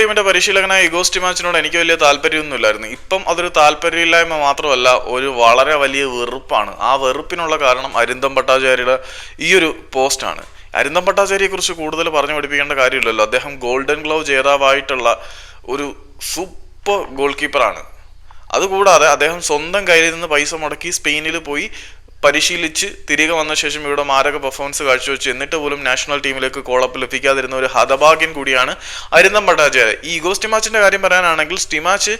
ടീമിന്റെ പരിശീലകനായ ഇഗോസ്റ്റി മാച്ചിനോട് എനിക്ക് വലിയ താല്പര്യമൊന്നുമില്ലായിരുന്നു. ഇപ്പം അതൊരു താല്പര്യമില്ലായ്മ മാത്രമല്ല ഒരു വളരെ വലിയ വെറുപ്പാണ്. ആ വെറുപ്പിനുള്ള കാരണം അരിന്തം ഭട്ടാചാര്യയുടെ ഈ ഒരു പോസ്റ്റാണ് അരിന്തം ഭട്ടാചാര്യയെ കുറിച്ച് കൂടുതൽ പറഞ്ഞു പഠിപ്പിക്കേണ്ട കാര്യമില്ലല്ലോ. അദ്ദേഹം ഗോൾഡൻ ഗ്ലൗ ജേതാവായിട്ടുള്ള ഒരു സൂപ്പർ ഗോൾ കീപ്പറാണ് അതുകൂടാതെ അദ്ദേഹം സ്വന്തം കയ്യിൽ നിന്ന് പൈസ മുടക്കി സ്പെയിനിൽ പോയി പരിശീലിച്ച് തിരികെ വന്ന ശേഷം ഇവിടെ മാരക പെർഫോമൻസ് കാഴ്ചവെച്ച്. എന്നിട്ട് പോലും നാഷണൽ ടീമിലേക്ക് കോളപ്പ് ലഭിക്കാതിരുന്ന ഒരു ഹതഭാഗ്യൻ കൂടിയാണ് അരിന്തം ഭട്ടാചാര്യ. ഈ ഈഗോ സ്റ്റിമാച്ചിന്റെ കാര്യം പറയാനാണെങ്കിൽ സ്റ്റിമാച്ച്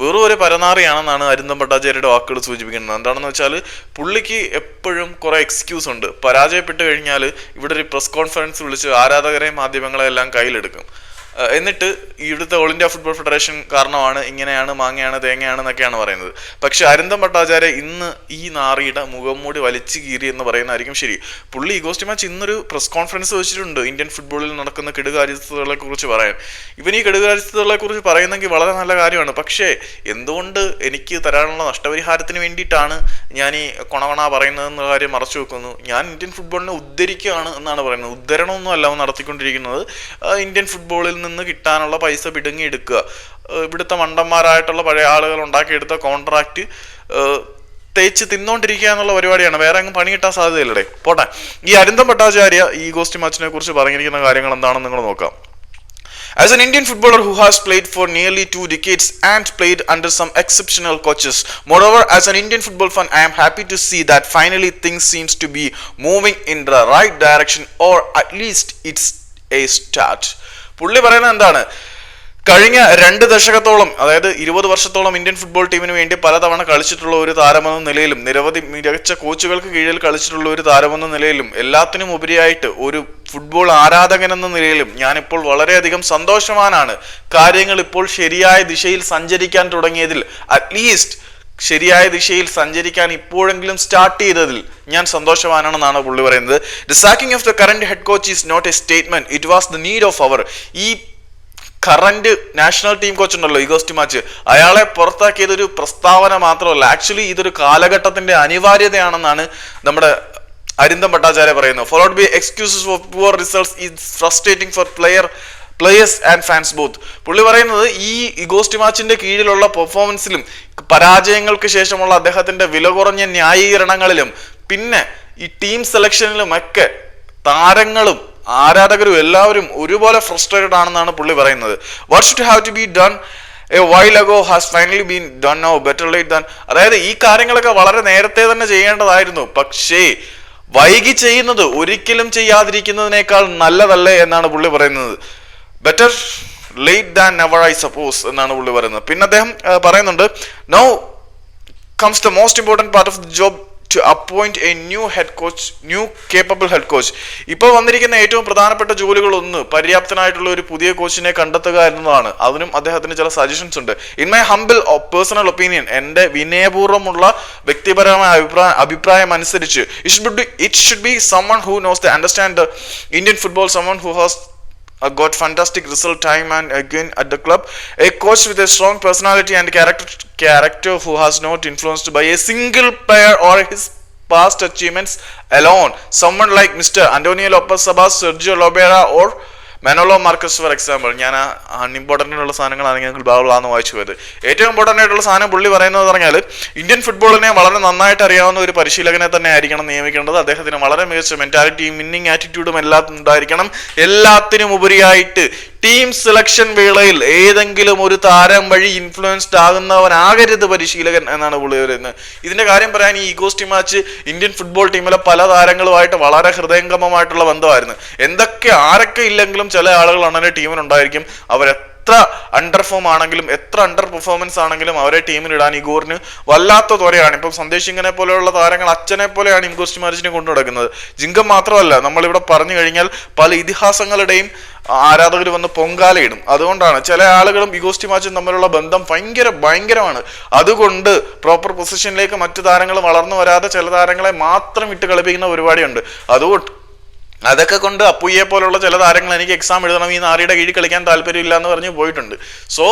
വെറും ഒരു പരനാറിയാണെന്നാണ് അരിന്തം ഭട്ടാചാര്യയുടെ വാക്കുകൾ സൂചിപ്പിക്കുന്നത്. എന്താണെന്ന് വെച്ചാൽ പുള്ളിക്ക് എപ്പോഴും കുറെ എക്സ്ക്യൂസ് ഉണ്ട്. പരാജയപ്പെട്ട് കഴിഞ്ഞാൽ ഇവിടെ ഒരു പ്രസ് കോൺഫറൻസ് വിളിച്ച് ആരാധകരെയും മാധ്യമങ്ങളെ എല്ലാം കയ്യിലെടുക്കും. എന്നിട്ട് ഇവിടുത്തെ ഓൾ ഇന്ത്യ ഫുട്ബോൾ ഫെഡറേഷൻ കാരണമാണ് ഇങ്ങനെയാണ് മാങ്ങയാണ് തേങ്ങയാണ് എന്നൊക്കെയാണ് പറയുന്നത്. പക്ഷെ അരിന്തം ഭട്ടാചാര്യ ഇന്ന് ഈ നാറിയുടെ മുഖം മൂടി വലിച്ചു കീറി എന്ന് പറയുന്നതായിരിക്കും ശരി. പുള്ളി ഈഗോസ്റ്റ് മാച്ച് ഇന്നൊരു പ്രസ് കോൺഫറൻസ് വെച്ചിട്ടുണ്ട് ഇന്ത്യൻ ഫുട്ബോളിൽ നടക്കുന്ന കെടുകാര്യസ്ഥതകളെ കുറിച്ച് പറയാൻ. ഇവൻ ഈ കെടുകാര്യസ്ഥതകളെ കുറിച്ച് പറയുന്നെങ്കിൽ വളരെ നല്ല കാര്യമാണ്. പക്ഷേ എന്തുകൊണ്ട് എനിക്ക് തരാനുള്ള നഷ്ടപരിഹാരത്തിന് വേണ്ടിയിട്ടാണ് ഞാൻ ഈ കൊണവണ പറയുന്നത് എന്ന കാര്യം മറച്ചു വെക്കുന്നു. ഞാൻ ഇന്ത്യൻ ഫുട്ബോളിനെ ഉദ്ധരിക്കുകയാണ് എന്നാണ് പറയുന്നത്. ഉദ്ധരണമൊന്നും അല്ല നടത്തിക്കൊണ്ടിരിക്കുന്നത്. ഇന്ത്യൻ ഫുട്ബോളിൽ നിന്ന് കിട്ടാനുള്ള പൈസ പിടുങ്ങി എടുക്കുക ഇവിടുത്തെ മണ്ടന്മാരായിട്ടുള്ള പഴയ ആളുകൾ ഉണ്ടാക്കിയെടുത്ത കോൺട്രാക്റ്റ് തേച്ച് തിന്നോണ്ടിരിക്കുക എന്നുള്ള പരിപാടിയാണ് വേറെ അങ്ങ് പണി കിട്ടാൻ സാധ്യതയില്ലേ പോട്ടെ ഈ അരിന്തം ഭട്ടാചാര്യ ഈ ഗോസ്റ്റി മാച്ചിനെ കുറിച്ച് പറഞ്ഞിരിക്കുന്ന കാര്യങ്ങൾ എന്താണെന്ന് നിങ്ങൾ നോക്കാം As an Indian footballer who has played for nearly two decades and played under some exceptional coaches, moreover, as an Indian football fan, I am happy to see that finally things seems to be moving in the right direction, or at least it's a start. പുള്ളി പറയുന്നത് എന്താണ്? കഴിഞ്ഞ രണ്ട് ദശകത്തോളം അതായത് ഇരുപത് വർഷത്തോളം Indian football ടീമിന് വേണ്ടി പലതവണ കളിച്ചിട്ടുള്ള ഒരു താരമെന്ന നിലയിലും നിരവധി മികച്ച കോച്ചുകൾക്ക് കീഴിൽ കളിച്ചിട്ടുള്ള ഒരു താരമെന്ന നിലയിലും എല്ലാത്തിനും ഉപരിയായിട്ട് ഒരു ഫുട്ബോൾ ആരാധകൻ എന്ന നിലയിലും ഞാനിപ്പോൾ വളരെയധികം സന്തോഷവാനാണ്. കാര്യങ്ങൾ ഇപ്പോൾ ശരിയായ ദിശയിൽ സഞ്ചരിക്കാൻ തുടങ്ങിയതിൽ അറ്റ്ലീസ്റ്റ് ശരിയായ ദിശയിൽ സഞ്ചരിക്കാൻ ഇപ്പോഴെങ്കിലും സ്റ്റാർട്ട് ചെയ്തതിൽ ഞാൻ സന്തോഷവാനാണെന്നാണ് പുള്ളി പറയുന്നത്. The sacking of the current head coach is not a statement it was the need of hour ഈ കറന്റ് നാഷണൽ ടീം കോച്ച് ഉണ്ടല്ലോ ഈഗോസ്റ്റ് മാച്ച് അയാളെ പുറത്താക്കിയത് ഒരു പ്രസ്താവന മാത്രമല്ല. ആക്ച്വലി ഇതൊരു കാലഘട്ടത്തിന്റെ അനിവാര്യതയാണെന്നാണ് നമ്മുടെ അരിന്തം ഭട്ടാചാര്യ പറയുന്നത്. Followed be excuses for poor results is frustrating for player players and fans both പുള്ളി പറയുന്നത് ഈ ഇഗോസ്റ്റ് മാച്ചിന്റെ കീഴിലുള്ള പെർഫോമൻസിലും പരാജയങ്ങൾക്ക് ശേഷമുള്ള അദ്ദേഹത്തിന്റെ വില കുറഞ്ഞ ന്യായീകരണങ്ങളിലും പിന്നെ ഈ ടീം സെലക്ഷനിലും ഒക്കെ താരങ്ങളും ആരാധകരും എല്ലാവരും ഒരുപോലെ ഫ്രസ്ട്രേറ്റഡ് ആണെന്നാണ് പുള്ളി പറയുന്നത്. What should have to be done a while ago has finally been done no better late than അതായത് ഈ കാര്യങ്ങളൊക്കെ വളരെ നേരത്തെ തന്നെ ചെയ്യേണ്ടതായിരുന്നു. പക്ഷേ വൈകി ചെയ്യുന്നത് ഒരിക്കലും ചെയ്യാതിരിക്കുന്നതിനേക്കാൾ നല്ലതല്ലേ എന്നാണ് പുള്ളി പറയുന്നത്. Better late than never I suppose എന്നാണ് പുള്ളി പറയുന്നത്. പിന്നെ അദ്ദേഹം പറയുന്നുണ്ട് now comes the most important part of the job to appoint a new head coach new capable head coach ഇപ്പോൾ വന്നിരിക്കുന്ന ഏറ്റവും പ്രധാനപ്പെട്ട ജോലികൾ ഒന്ന് പര്യാപ്തനായിട്ടുള്ള ഒരു പുതിയ കോച്ചിനെ കണ്ടെത്തുക എന്നതാണ്. അതിനും അദ്ദേഹത്തിന് ചില സജഷൻസ് ഉണ്ട്. In my humble personal opinion എന്റെ വിനയപൂർവമുള്ള വ്യക്തിപരമായ അഭിപ്രായം അഭിപ്രായം അനുസരിച്ച് it should be it should be someone who knows the understand the Indian football someone who has uh, got fantastic result time and again at the club. A coach with a strong personality and character character who has not influenced by a single player or his past achievements alone. Someone like mr antonio lopez sabas sergio lobera or Manolo Marquez for example ഞാൻ unimportant ആയിട്ടുള്ള സാധനങ്ങളാണ് ഞാൻ ബാബിളാന്ന് വായിച്ചു പോയത്. ഏറ്റവും important ആയിട്ടുള്ള സാധനം പുള്ളി പറയുന്നത് പറഞ്ഞാൽ ഇന്ത്യൻ ഫുട്ബോളിനെ വളരെ നന്നായിട്ട് അറിയാവുന്ന ഒരു പരിശീലകനെ തന്നെ ആയിരിക്കണം നിയമിക്കേണ്ടത്. അദ്ദേഹത്തിന് വളരെ മികച്ച മെന്റാലിറ്റിയും വിന്നിങ് ആറ്റിറ്റ്യൂഡും എല്ലാം ഉണ്ടായിരിക്കണം. എല്ലാത്തിനും ഉപരിയായിട്ട് ടീം സെലക്ഷൻ വേളയിൽ ഏതെങ്കിലും ഒരു താരം വഴി ഇൻഫ്ലുവൻസ്ഡ് ആകുന്നവനാകരുത് പരിശീലകൻ എന്നാണ് പുള്ളി പറയുന്നത്. ഇതിന്റെ കാര്യം പറയാൻ ഈ ഈഗോസ്റ്റി മാച്ച് ഇന്ത്യൻ ഫുട്ബോൾ ടീമിലെ പല താരങ്ങളുമായിട്ട് വളരെ ഹൃദയംഗമമായിട്ടുള്ള ബന്ധമായിരുന്നു. എന്തൊക്കെ ആരൊക്കെ ഇല്ലെങ്കിലും ചില ആളുകൾ ടീമിൽ ടീമിനുണ്ടായിരിക്കും അവർ എത്ര അണ്ടർ ഫോം ആണെങ്കിലും എത്ര അണ്ടർ പെർഫോമൻസ് ആണെങ്കിലും അവരെ ടീമിൽ ഇടാൻ ഇഗോറിന് വല്ലാത്ത ത്വരയാണ് ഇപ്പം സന്ദേശ് ഇങ്ങനെ പോലെയുള്ള താരങ്ങൾ അച്ഛനെ പോലെയാണ് ഇംഗോസ്റ്റ് മാരിച്ചിനെ കൊണ്ടു നടക്കുന്നത്. ജിങ്കം മാത്രമല്ല നമ്മളിവിടെ പറഞ്ഞു കഴിഞ്ഞാൽ പല ഇതിഹാസങ്ങളുടെയും ആരാധകർ വന്ന് പൊങ്കാലയിടും. അതുകൊണ്ടാണ് ചില ആളുകളും ഇഗോസ്റ്റി മാച്ചും തമ്മിലുള്ള ബന്ധം ഭയങ്കര ഭയങ്കരമാണ്. അതുകൊണ്ട് പ്രോപ്പർ പൊസിഷനിലേക്ക് മറ്റു താരങ്ങൾ വളർന്നു വരാതെ ചില താരങ്ങളെ മാത്രം ഇട്ട് കളിപ്പിക്കുന്ന പരിപാടിയുണ്ട്. അതുകൊണ്ട് അതൊക്കെ കൊണ്ട് അപ്പുയ്യെ പോലുള്ള ചില താരങ്ങൾ എനിക്ക് എക്സാം എഴുതണം ഈ നാരിയുടെ കീഴിൽ കളിക്കാൻ താല്പര്യമില്ല എന്ന് പറഞ്ഞ് പോയിട്ടുണ്ട്. സോ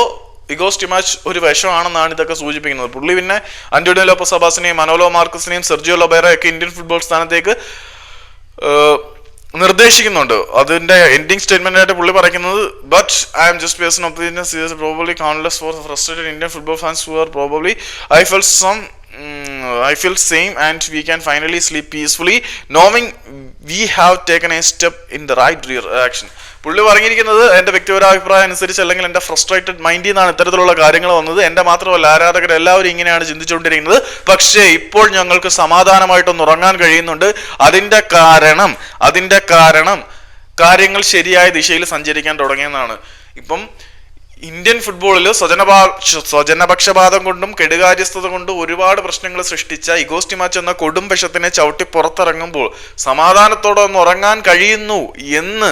ഇഗോസ് ടിമാച്ച് ഒരു വിഷമാണെന്നാണ് ഇതൊക്കെ സൂചിപ്പിക്കുന്നത്. പുള്ളി പിന്നെ അന്റോണിയോ ലോപ്പസ് അബാസിനെയും മനോലോ മാർക്കസിനെയും സെർജിയോ ലൊബേറ ഒക്കെ ഇന്ത്യൻ ഫുട്ബോൾ സ്ഥാനത്തേക്ക് നിർദ്ദേശിക്കുന്നുണ്ട്. അതിന്റെ എൻഡിങ് സ്റ്റേറ്റ്മെന്റ് ആയിട്ട് പുള്ളി പറയുന്നത് but I am just person opinion probably countless for frustrated Indian football fans who are probably I fell some I feel same and we can finally sleep peacefully knowing we have taken a step in the right reaction പുള്ളി പറഞ്ഞിരിക്കുന്നത് എന്റെ വ്യക്തിപരാഭിപ്രായം അനുസരിച്ച് അല്ലെങ്കിൽ എന്റെ frustrated മൈൻഡിൽ നിന്നാണ് ഇത്തരത്തിലുള്ള കാര്യങ്ങൾ വന്നത്. എന്റെ മാത്രമല്ല ആരാധകർ എല്ലാവരും ഇങ്ങനെയാണ് ചിന്തിച്ചുകൊണ്ടിരിക്കുന്നത്. പക്ഷേ ഇപ്പോൾ ഞങ്ങൾക്ക് സമാധാനമായിട്ടൊന്ന് ഉറങ്ങാൻ കഴിയുന്നുണ്ട്. അതിന്റെ കാരണം അതിന്റെ കാരണം കാര്യങ്ങൾ ശരിയായ ദിശയിൽ സഞ്ചരിക്കാൻ തുടങ്ങിയെന്നാണ്. ഇപ്പം ഇന്ത്യൻ ഫുട്ബോളിൽ സ്വജനപാ സ്വജനപക്ഷപാതം കൊണ്ടും കെടുകാര്യസ്ഥത കൊണ്ടും ഒരുപാട് പ്രശ്നങ്ങൾ സൃഷ്ടിച്ച ഇഗോസ്റ്റി മാച്ച് എന്ന കൊടും വിഷത്തിനെ ചവിട്ടി പുറത്തിറങ്ങുമ്പോൾ സമാധാനത്തോടെ ഒന്ന് ഉറങ്ങാൻ കഴിയുന്നു എന്ന്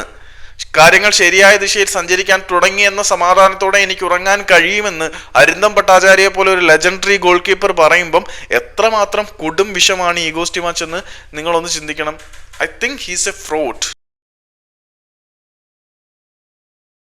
കാര്യങ്ങൾ ശരിയായ ദിശയിൽ സഞ്ചരിക്കാൻ തുടങ്ങി എന്ന സമാധാനത്തോടെ എനിക്ക് ഉറങ്ങാൻ കഴിയുമെന്ന് അരിന്തം ഭട്ടാചാര്യയെ പോലെ ഒരു ലെജൻഡറി ഗോൾ കീപ്പർ പറയുമ്പം എത്രമാത്രം കൊടും വിഷമാണ് ഈഗോസ്റ്റി മാച്ച് എന്ന് നിങ്ങളൊന്ന് ചിന്തിക്കണം. I think he's a fraud